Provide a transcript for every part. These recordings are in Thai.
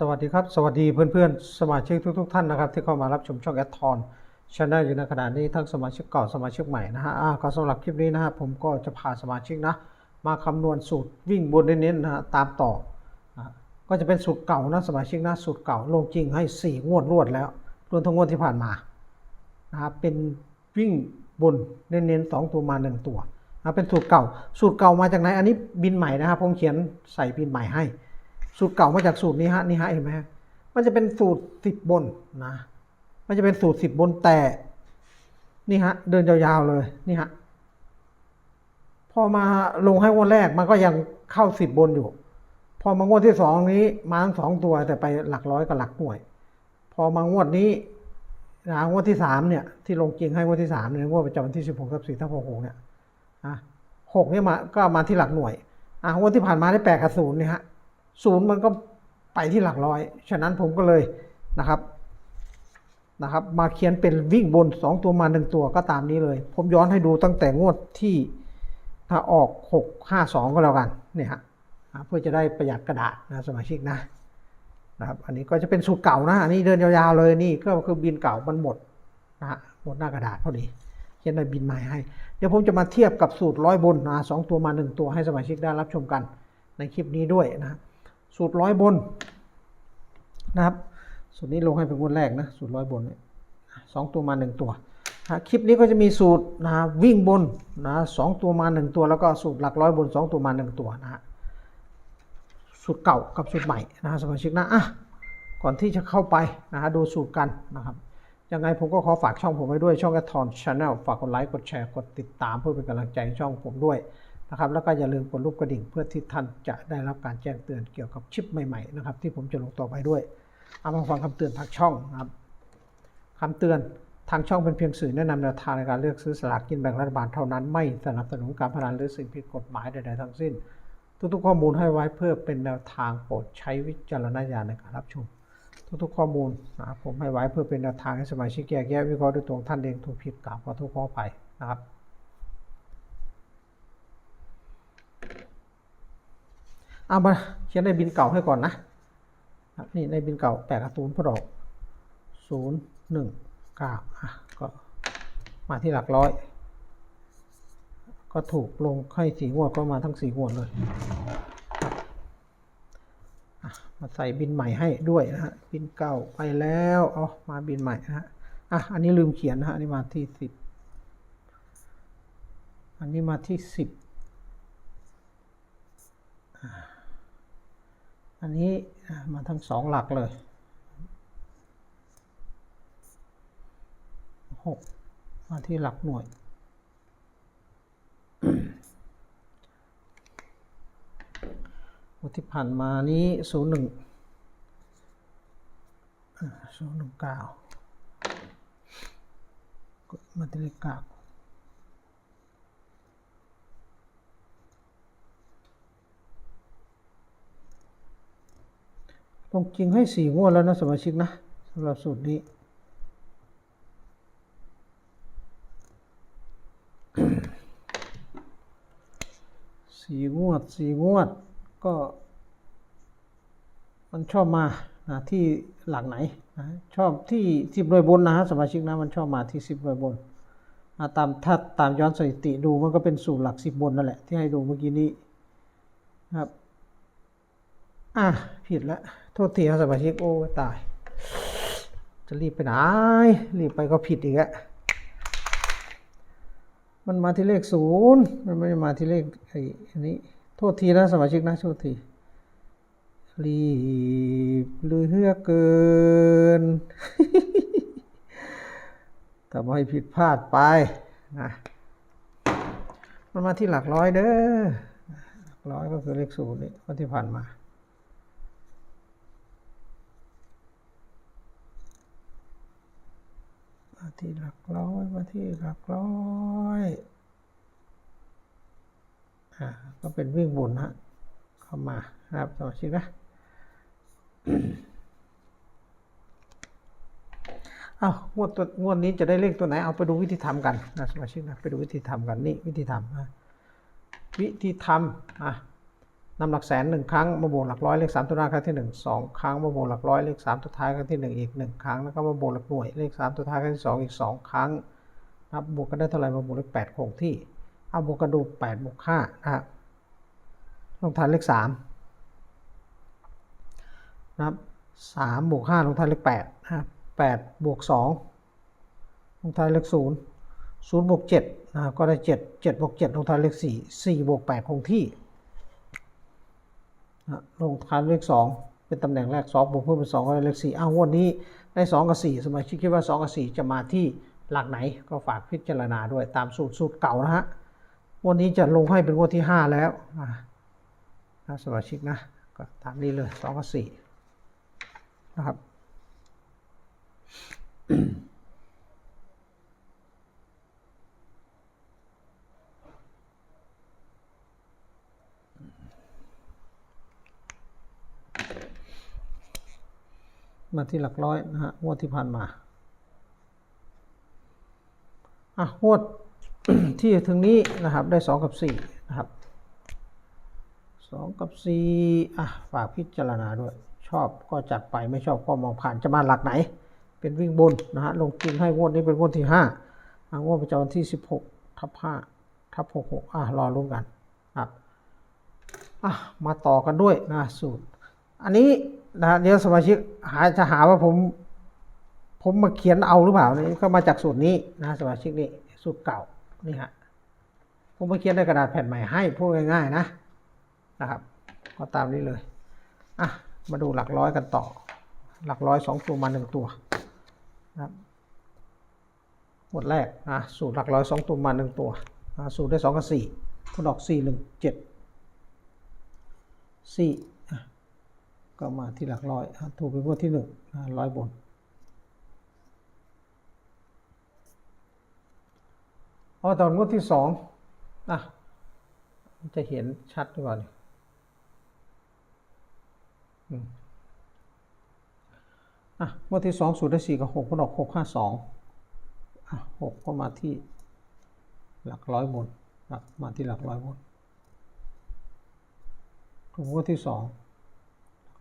สวัสดีครับ สวัสดีเพื่อนๆ สมาชิกทุกๆท่านนะครับ ที่เข้ามารับชมช่องแอดทอนช anel อยู่ในขณะนี้ทั้งสมาชิกเก่าสมาชิกใหม่นะฮะก็สำหรับคลิปนี้นะฮะผมก็จะพาสมาชิกนะมาคำนวณสูตรวิ่งบนเน้นๆนะฮะตามต่อ ก็จะเป็นสูตรเก่านะสมาชิกนะสูตรเก่าลงจริงให้ 4 งวดรวดแล้วรวมทั้งงวดที่ผ่านมานะครับเป็นวิ่งบนเน้นๆสองตัวมาหนึ่งตัวนะเป็นสูตรเก่าสูตรเก่ามาจากไหนอันนี้บินใหม่นะครับผมเขียนใส่บินใหม่ให้ สูตรเก่ามาจากสูตรนี้ฮะนี่ฮะเห็นไหมฮะมันจะเป็นสูตรสิบบนนะ มันจะเป็นสูตรสิบบนแต่ นี่ฮะ เดินยาวๆเลยนี่ฮะพอมาลงให้งวดแรกมันก็ยังเข้าสิบบนอยู่ พอมางวดที่สองนี้มาทั้งสองตัวแต่ไปหลักร้อยกับหลักหน่วย พอมางวดนี้นะงวดที่สามเนี่ย ที่ลงจริงให้งวดที่สามเนี่ยงวดประจำวันที่สิบหกทับสี่ทับหกหกเนี่ยอะหกเนี่ยมาก็มาที่หลักหน่วยอะงวดที่ผ่านมาได้แปดกับศูนย์เนี่ยฮะ ศูนย์มันก็ไปที่หลักร้อย ฉะนั้นผมก็เลยนะครับนะครับ มาเขียนเป็นวิ่งบน 2 ตัวมา1ตัวก็ตามนี้เลย ผมย้อนให้ดูตั้งแต่งวดที่ถ้าออก 6 5 2 ก็แล้วกันเนี่ยฮะเพื่อจะได้ประหยัดกระดาษนะสมาชิกนะนะครับ อันนี้ก็จะเป็นสูตรเก่านะ อันนี้เดินยาวๆเลยนี่ก็คือบินเก่ามันหมดนะฮะหมดหน้ากระดาษพอดีเขียนในบินใหม่ให้ เดี๋ยวผมจะมาเทียบกับสูตรร้อยบนนะสองตัวมา1ตัวให้สมาชิกได้รับชมกันในคลิปนี้ด้วยนะ สูตรร้อยบนนะครับสูตรนี้ลงให้เป็นงวดแรกนะสูตรร้อยบนเนี่ยสองตัวมาหนึ่งตัวนะคลิปนี้ก็จะมีสูตรนะวิ่งบนนะสองตัวมาหนึ่งตัวแล้วก็สูตรหลักร้อยบนสองตัวมาหนึ่งตัวนะฮะสูตรเก่ากับสูตรใหม่นะฮะสมาชิกนะอะก่อนที่จะเข้าไปนะฮะดูสูตรกันนะครับยังไงผมก็ขอฝากช่องผมไว้ด้วยช่องแอทอนชาแนลฝากกดไลค์กดแชร์กดติดตามเพื่อเป็นกำลังใจช่องผมด้วย นะครับแล้วก็อย่าลืมกดรูปกระดิ่งเพื่อที่ท่านจะได้รับการแจ้งเตือนเกี่ยวกับชิปใหม่ๆนะครับที่ผมจะลงต่อไปด้วย เอามาฟังคำเตือนทางช่องนะครับคำเตือนทางช่องเป็นเพียงสื่อแนะนำแนวทางในการเลือกซื้อสลากกินแบ่งรัฐบาลเท่านั้นไม่สนับสนุนการพนันหรือสิ่งผิดกฎหมายใดๆทั้งสิ้น ทุกๆข้อมูลให้ไว้เพื่อเป็นแนวทางโปรดใช้วิจารณญาณในการรับชม ทุกๆข้อมูลนะครับผมให้ไว้เพื่อเป็นแนวทางให้สมาชิกแยกแยะวิเคราะห์ด้วยตัวของท่านเองถูกผิดกล่าวขอโทษขออภัยนะครับ เอามาเขียนในบินเก่าให้ก่อนนะนี่ในบินเก่าแปดศูนย์พอดอกศูนย์หนึ่งเก้าอะก็มาที่หลักร้อย ก็ถูกลงให้สีงวดก็มาทั้งสีงวดเลย มาใส่บินใหม่ให้ด้วยนะฮะ บินเก่าไปแล้วเอามาบินใหม่นะฮะ อะ อันนี้ลืมเขียนนะฮะ อันนี้มาที่สิบ อันนี้มาที่สิบ อันนี้มาทั้งสองหลักเลยหกมาที่หลักหน่วยวันที่ผ่านมานี้ศูนย์หนึ่งศูนย์หนึ่งเก้ามาที่เลขเก้า ลงจริงให้สี่งวดแล้วนะสมาชิกนะสำหรับสูตรนี้ สี่งวดสี่งวดก็ มันชอบมานะที่หลักไหนนะชอบที่สิบหน่วยบนนะฮะสมาชิกนะมันชอบมาที่สิบหน่วยบนนะตามถ้าตามย้อนสถิติดูมันก็เป็นสูตรหลักสิบบนนั่นแหละที่ให้ดูเมื่อกี้นี้ครับ อะ ผิดแล้ว โทษทีครับสมาชิกโอ้ตาย จะรีบไปไหน รีบไปก็ผิดอีกแล้วมันมาที่เลขศูนย์มันไม่ได้มาที่เลขไอ้นี้โทษทีนะสมาชิกนะโทษทีรีบเลือเกินแต่ไม่ผิดพลาดไปนะมันมาที่หลักร้อยเด้อหลักร้อยก็คือเลขศูนย์นี่ที่ผ่านมา มาที่หลักร้อยมาที่หลักร้อยอ่าก็เป็นวิ่งบนฮะเข้ามาครับสมาชิกนะอ้าวงวดตัวงวดนี้จะได้เลขตัวไหนเอาไปดูวิธีทำกันนะสมาชิกนะไปดูวิธีทำกันนี่วิธีทำนะวิธีทำอะ นำหลักแสนหนึ่งครั้งมาบวกหลักร้อยเลขสามตัวหน้าครั้งที่หนึ่งสองครั้งมาบวกหลักร้อยเลขสามตัวท้ายครั้งที่หนึ่งอีกหนึ่งครั้งแล้วก็มาบวกหลักหน่วยเลขสามตัวท้ายครั้งที่สองอีกสองครั้งนับบวกกันได้เท่าไหร่มาบวกเลขแปดคงที่เอาบวกกันดูแปดบวกห้านะครับลงท้ายเลขสามนะครับสามบวกห้าลงท้ายเลขแปดนะครับแปดบวกสองลงท้ายเลขศูนย์ศูนย์บวกเจ็ดนะครับก็ได้เจ็ดเจ็ดบวกเจ็ดลงท้ายเลขสี่สี่บวกแปดคงที่ ลงท้ายเลขสองเป็นตำแหน่งแรกสองบวกเพิ่มเป็นสองก็ได้เลขสี่อ้าววันนี้ได้สองกับสี่สมาชิกคิดว่าสองกับสี่จะมาที่หลักไหนก็ฝากพิจารณาด้วยตามสูตรสูตรเก่านะฮะวันนี้จะลงให้เป็นงวดที่ห้าแล้วนะสมาชิกนะก็ตามนี้เลยสองกับสี่นะครับ มาที่หลักร้อยนะฮะงวดที่ผ่านมาอะงวดที่ถึงนี้นะครับได้สองกับสี่นะครับสองกับสี่อะฝากพิจารณาด้วย ชอบก็จัดไปไม่ชอบก็มองผ่านจะมาหลักไหน เป็นวิ่งบนนะฮะลงทุนให้งวดนี้เป็นงวดที่ห้าอะงวดประจำวันที่สิบหกทับห้าทับหกหกอะรอลุ้นกันครับอะมาต่อกันด้วยนะสูตร อันนี้ นะเดี๋ยวสมาชิกหาจะหาว่าผม ผมมาเขียนเอาหรือเปล่านี่ก็มาจากสูตรนี้นะสมาชิกนี่สูตรเก่านี่ฮะผมมาเขียนในกระดาษแผ่นใหม่ให้พูดง่ายๆนะนะครับก็ตามนี้เลยอะมาดูหลักร้อยกันต่อ หลักร้อยสองตัวมาหนึ่งตัวนะครับหมดแรกนะสูตรหลักร้อยสองตัวมาหนึ่งตัวสูตรได้สองกับสี่คุณออกสี่หนึ่งเจ็ดสี่ ก็มาที่หลักร้อยถูกเป็นงวดที่หนึ่งร้อยบนพอตอนงวดที่สองอะจะเห็นชัดหรือเปล่านี่ยอืมอะงวดที่สองสูตรได้สี่กับหกมันออกหกห้าสองอะหกก็มาที่หลักร้อยบนหลักมาที่หลักร้อยบนถูกงวดที่สอง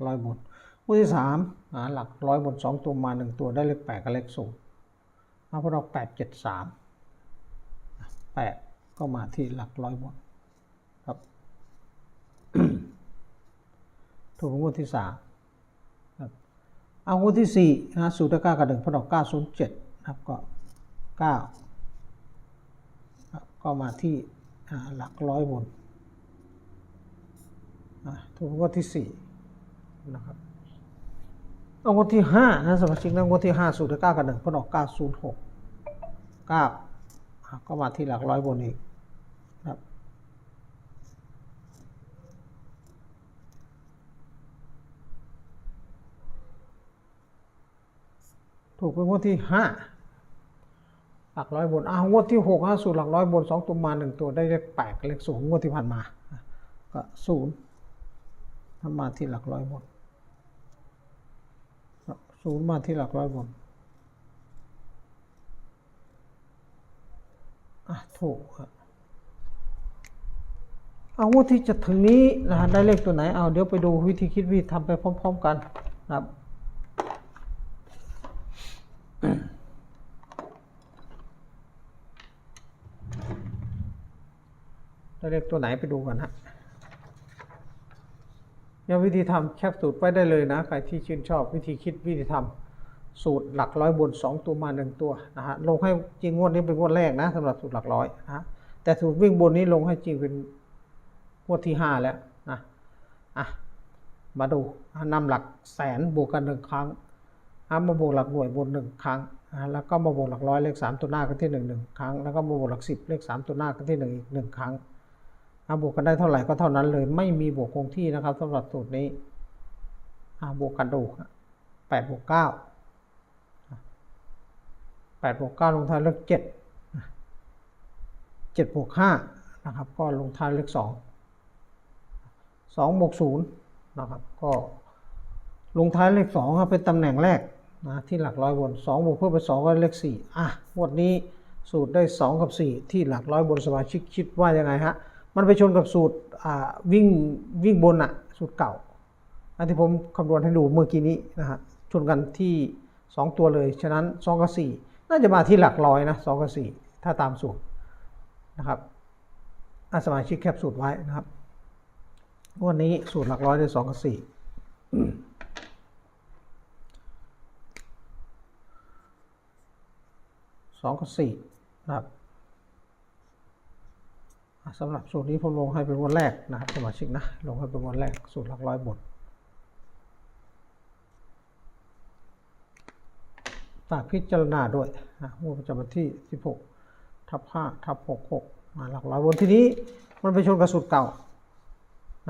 ร้อยบนงวดที่สามหาหลักร้อยบนสองตัวมาหนึ่งตัวได้เลขแปดกับเลขศูนย์เอาพอเราแปดเจ็ดสามแปดก็มาที่หลักร้อยบนครับถูกงวดที่สามเอางวดที่สี่นะสูตรเก้ากับหนึ่งพอเราเก้าศูนย์เจ็ดนะครับก็เก้าก็มาที่หลักร้อยบนอะถูกงวดที่สี่ นะครับเอางวดที่ห้านะสมาชิกนะงวดที่ห้าสูตรเก้ากับหนึ่งพออกเก้าศูนย์หกเก้าก็มาที่หลักร้อยบนอีกนะครับถูกเป็นงวดที่ห้าหลักร้อยบนอ้าวงวดที่หกฮะสูตรหลักร้อยบนสองตัวมาหนึ่งตัวได้เลขแปดกับเลขศูนย์งวดที่ผ่านมาก็ศูนย์ถ้ามาที่หลักร้อยบน ศูนย์มาที่หลักร้อยบนอะถูกครับเอางวดที่จะถึงนี้นะฮะได้เลขตัวไหน เอาเดี๋ยวไปดูวิธีคิดวิธีทำไปพร้อม ๆ กันนะครับได้เลขตัวไหนไปดูกันฮะ เนี่ยวิธีทำแคปสูตรไปได้เลยนะใครที่ชื่นชอบวิธีคิดวิธีทำสูตรหลักร้อยบน 2 ตัวมา 1 ตัวนะฮะลงให้จริงงวดนี้เป็นงวดแรกนะสำหรับสูตรหลักร้อยนะแต่สูตรวิ่งบนนี้ลงให้จริงเป็นงวดที่ 5 แล้วนะอะมาดูนำหลักแสนบวกกันหนึ่งครั้งอะมาบวกหลักหน่วยบนหนึ่งครั้งอะแล้วก็มาบวกหลักร้อยเลขสามตัวหน้ากันที่หนึ่งหนึ่งครั้งแล้วก็มาบวกหลักสิบเลขสามตัวหน้ากันที่หนึ่งอีกหนึ่งครั้ง อาบวกกันได้เท่าไหร่ก็เท่านั้นเลย ไม่มีบวกคงที่นะครับสำหรับสูตรนี้อาบวกกันดูกแปดบวกเก้าแปดบวกเก้าลงท้ายเลขเจ็ดเจ็ดบวกห้านะครับ ก็ลงท้ายเลขสองสองบวกศูนย์นะครับ ก็ลงท้ายเลขสองครับเป็นตำแหน่งแรกนะที่หลักร้อยบนสองบวกเพิ่มเป็นสองก็เลขสี่อะงวดนี้สูตรได้สองกับสี่ที่หลักร้อยบนสมาชิกคิดว่ายังไงฮะ มันไปชนกับสูตรวิ่งวิ่งบนอะสูตรเก่า อันที่ผมคำนวณให้ดูเมื่อกี้นี้นะฮะชนกันที่ 2 ตัวเลย ฉะนั้น 2 กับ 4 น่าจะมาที่หลักร้อยนะ2กับ 4 ถ้าตามสูตรนะครับอาสมาชิกแคปสูตรไว้นะครับ วันนี้สูตรหลักร้อยได้2กับ4สองกับสี่นะครับ สำหรับสูตรนี้ผมลงให้เป็นวันแรกนะครับสมาชิกนะลงให้เป็นวันแรกสูตรหลักร้อยบทฝากพิจารณาด้วยนะงวดประจำวันที่ 16ทับ5ทับ66มาหลักร้อยบนทีนี้มันไปชนกับสูตรเก่า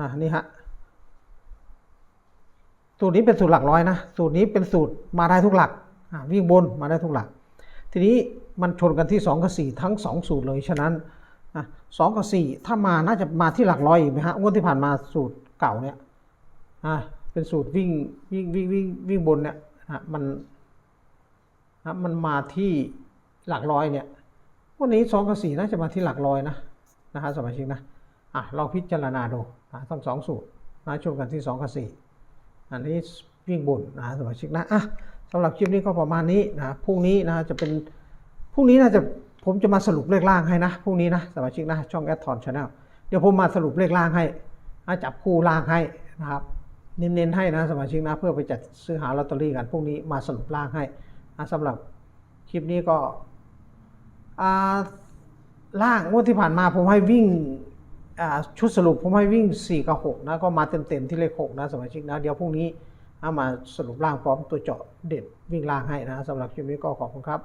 นะนี่ฮะสูตรนี้เป็นสูตรหลักร้อยนะสูตรนี้เป็นสูตรมาได้ทุกหลักวิ่งบนมาได้ทุกหลัก ทีนี้มันชนกันที่ 2 กับ 4 ทั้ง 2 สูตรเลยฉะนั้น สองกับ4ถ้ามาน่าจะมาที่หลักร้อยอีกไหมฮะงวดที่ผ่านมาสูตรเก่าเนี่ยอะเป็นสูตรวิ่งวิ่งวิ่งวิ่งวิ่งบนเนี่ยอะมันอะมันมาที่หลักร้อยเนี่ย วันนี้2กับ4น่าจะมาที่หลักร้อยนะนะฮะสมาชิกนะอะลองพิจารณาดูอะทั้งสองสูตรนะชนกันที่2กับ4อันนี้วิ่งบนนะสมาชิกนะอะสำหรับคลิปนี้ก็ประมาณนี้นะพรุ่งนี้นะจะเป็นพรุ่งนี้น่าจะ ผมจะมาสรุปเลขล่างให้นะพรุ่งนี้นะสมาชิกนะช่องแอดทอนชาแนลเดี๋ยวผมมาสรุปเลขล่างให้นะจับคู่ล่างให้นะครับเน้นๆให้นะสมาชิกนะเพื่อไปจัดซื้อหาลอตเตอรี่กันพรุ่งนี้มาสรุปล่างให้นะสำหรับคลิปนี้ก็ล่างงวดที่ผ่านมาผมให้วิ่งชุดสรุปผมให้วิ่ง 4 กับ 6 นะก็มาเต็มๆที่เลข 6 นะสมาชิกนะเดี๋ยวพรุ่งนี้ามาสรุปล่างพร้อมตัวเจาะเด็ดวิ่งล่างให้นะสำหรับคลิปนี้ก็ขอบคุณครับ